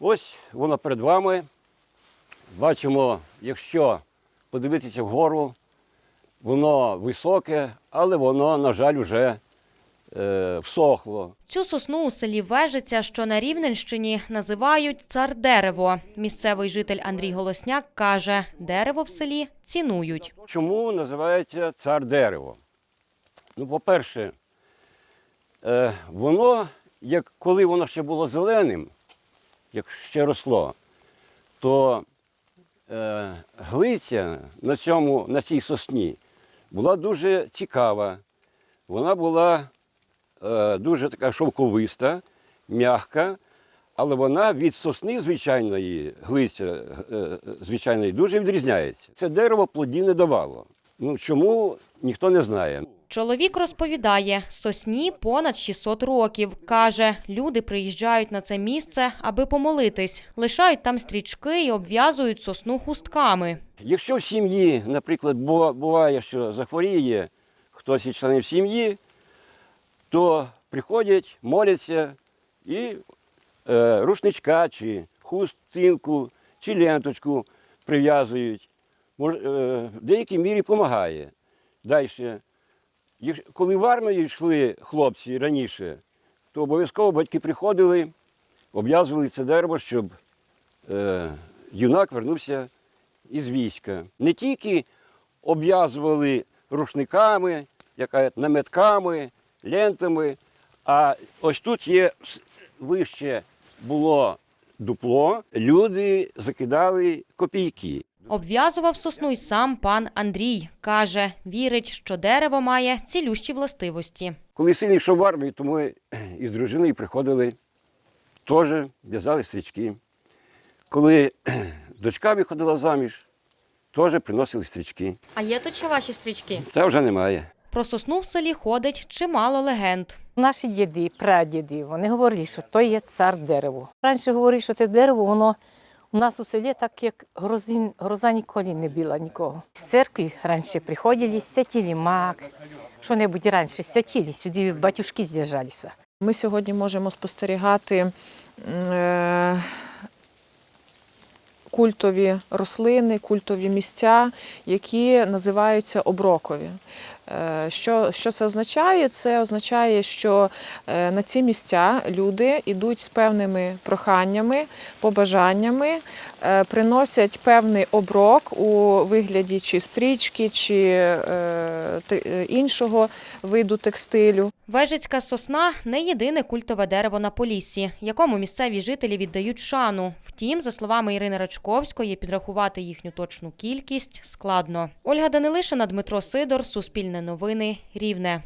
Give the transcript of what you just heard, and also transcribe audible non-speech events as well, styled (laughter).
Ось воно перед вами. Бачимо, якщо подивитися вгору, воно високе, але воно, на жаль, вже е, всохло. Цю сосну у селі Вежиця, що на Рівненщині, називають цар дерево. Місцевий житель Андрій Голосняк каже, дерево в селі цінують. Чому називається цар дерево? Ну, по-перше, е, воно, як коли воно ще було зеленим, як ще росло, то е, глиця на, цьому, на цій сосні була дуже цікава. Вона була е, дуже така шовковиста, м'яка, але вона від сосни звичайної, глиця е, звичайної, дуже відрізняється. Це дерево плодів не давало. Ну чому ніхто не знає. Чоловік розповідає, сосні понад 600 років. Каже, люди приїжджають на це місце, аби помолитись, лишають там стрічки і обв'язують сосну хустками. Якщо в сім'ї, наприклад, буває, що захворіє хтось із членів сім'ї, то приходять, моляться і е, рушничка, чи хустинку, чи ленточку прив'язують. Е, в деякій мірі допомагає. Далі, коли в армію йшли хлопці раніше, то обов'язково батьки приходили, обв'язували це дерево, щоб е, юнак вернувся із війська. Не тільки обв'язували рушниками, яка, наметками, лентами, а ось тут є вище було дупло, люди закидали копійки. Обв'язував сосну й сам пан Андрій. Каже, вірить, що дерево має цілющі властивості. Коли син йшов в армію, то ми (clears throat) із дружиною приходили, теж в'язали стрічки. Коли (clears throat) дочка виходила заміж, теж приносили стрічки. А є тут ще ваші стрічки? Та вже немає. Про сосну в селі ходить чимало легенд. Наші діди, прадіди, вони говорили, що то є цар дерево. Раніше говорили, що це дерево, воно у нас у селі так як грозин, гроза ніколи не біла нікого. З церкви раніше приходили, святили мак, що-небудь раніше святили, сюди батюшки з'їжджалися. Ми сьогодні можемо спостерігати е, культові рослини, культові місця, які називаються оброкові. Е, Що, що це означає? Це означає, що е, на ці місця люди йдуть з певними проханнями, побажаннями, е, приносять певний оброк у вигляді чи стрічки, чи іншого виду текстилю. Вежицька сосна не єдине культове дерево на Поліссі, якому місцеві жителі віддають шану. Втім, за словами Ірини Рачковської, підрахувати їхню точну кількість складно. Ольга Данилишина, Дмитро Сидор, Суспільне новини, Рівне.